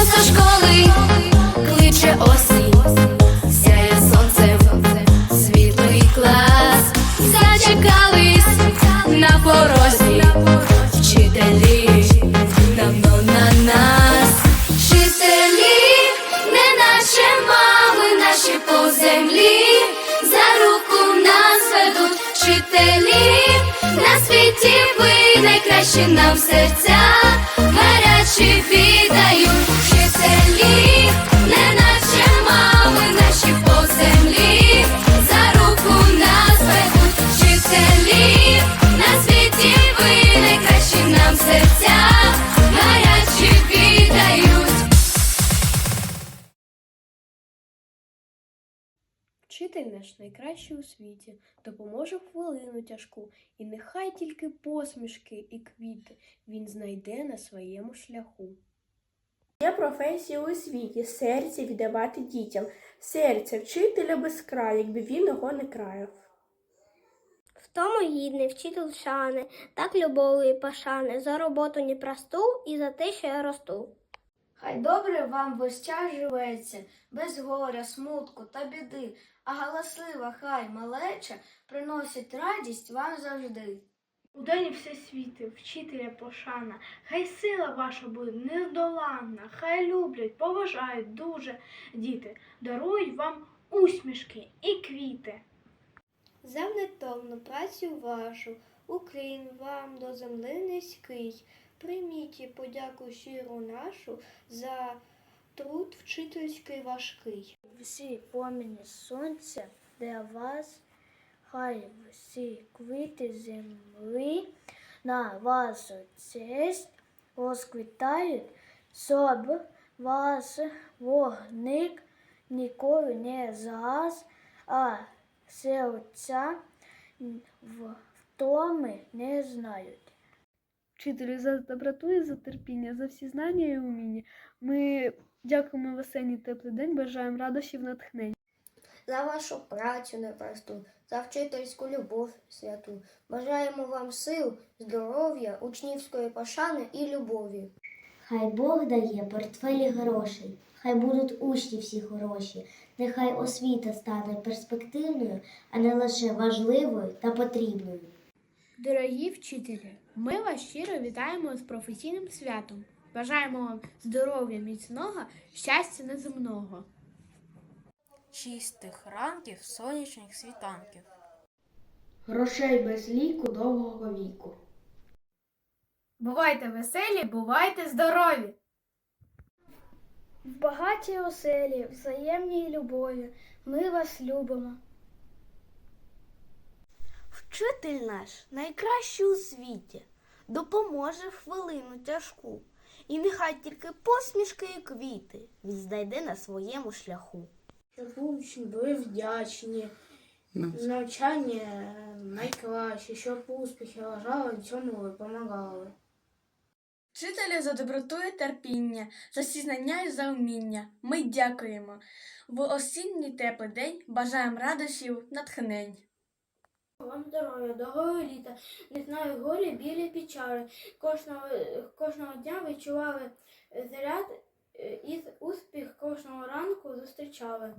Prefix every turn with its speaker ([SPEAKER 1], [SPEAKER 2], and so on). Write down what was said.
[SPEAKER 1] Місто школи кличе осінь, сяє сонцем, світлий клас, зачекались на порозі, вчителі. Давно на нас, вчителі, не наче мами наші по землі, за руку нас ведуть вчителі, на світі ви найкращі нам серця, гарячі віддають не наче мами наші по землі, за руку нас ведуть вчителі, на світі ви найкращі нам серця, гарячі віддають.
[SPEAKER 2] Вчитель наш найкращий у світі, допоможе в хвилину тяжку, і нехай тільки посмішки і квіти він знайде на своєму шляху.
[SPEAKER 3] Є професія у світі серце віддавати дітям, серце вчителя без краю, якби він його не краяв.
[SPEAKER 4] В тому гідний вчитель шани, так любові і пошани, за роботу непросту і за те, що я росту.
[SPEAKER 5] Хай добре вам весь час живеться, без горя, смутку та біди, а галаслива хай малеча приносить радість вам завжди.
[SPEAKER 3] У день всесвіти, вчителя пошана, хай сила ваша буде нездоланна, хай люблять, поважають дуже діти, дарують вам усмішки і квіти.
[SPEAKER 4] За нетомну працю вашу, Уклін вам до земли низький, прийміть і подяку щиру нашу за труд вчительський важкий.
[SPEAKER 6] всі промені сонця для вас, хай всі квіти землі на вашу честь розквітають, щоб ваш вогник ніколи не згас, а серця втоми не знають.
[SPEAKER 2] Вчителю за доброту і за терпіння, за всі знання і уміння. Ми дякуємо в осенній теплий день, бажаємо радощів натхнення.
[SPEAKER 7] За вашу працю непросту, за вчительську любов святу. Бажаємо вам сил, здоров'я, учнівської пошани і любові.
[SPEAKER 8] Хай Бог дає портфелі грошей, хай будуть учні всі хороші, нехай освіта стане перспективною, а не лише важливою та потрібною.
[SPEAKER 9] Дорогі вчителі, ми вас щиро вітаємо з професійним святом. Бажаємо вам здоров'я міцного, щастя неземного.
[SPEAKER 10] Чистих ранків, сонячних світанків.
[SPEAKER 3] Грошей без ліку довгого віку.
[SPEAKER 5] Бувайте веселі, бувайте здорові!
[SPEAKER 4] В багатій оселі, взаємній любові, ми вас любимо.
[SPEAKER 6] Вчитель наш найкращий у світі, допоможе в хвилину тяжку, і нехай тільки посмішки і квіти він знайде на своєму шляху.
[SPEAKER 3] Щоб учні були вдячні, навчання найкраще, щоб успіхи лежали, цьому допомагали.
[SPEAKER 5] Вчителю за доброту і терпіння, за всі знання і за вміння. Ми дякуємо. В осінній теплий день бажаємо радощів, натхнень.
[SPEAKER 3] Вам здоров'я, довгого літа, не знаю горі, білі печали. Кожного, кожного дня відчували заряд е, і успіх кожного ранку зустрічали.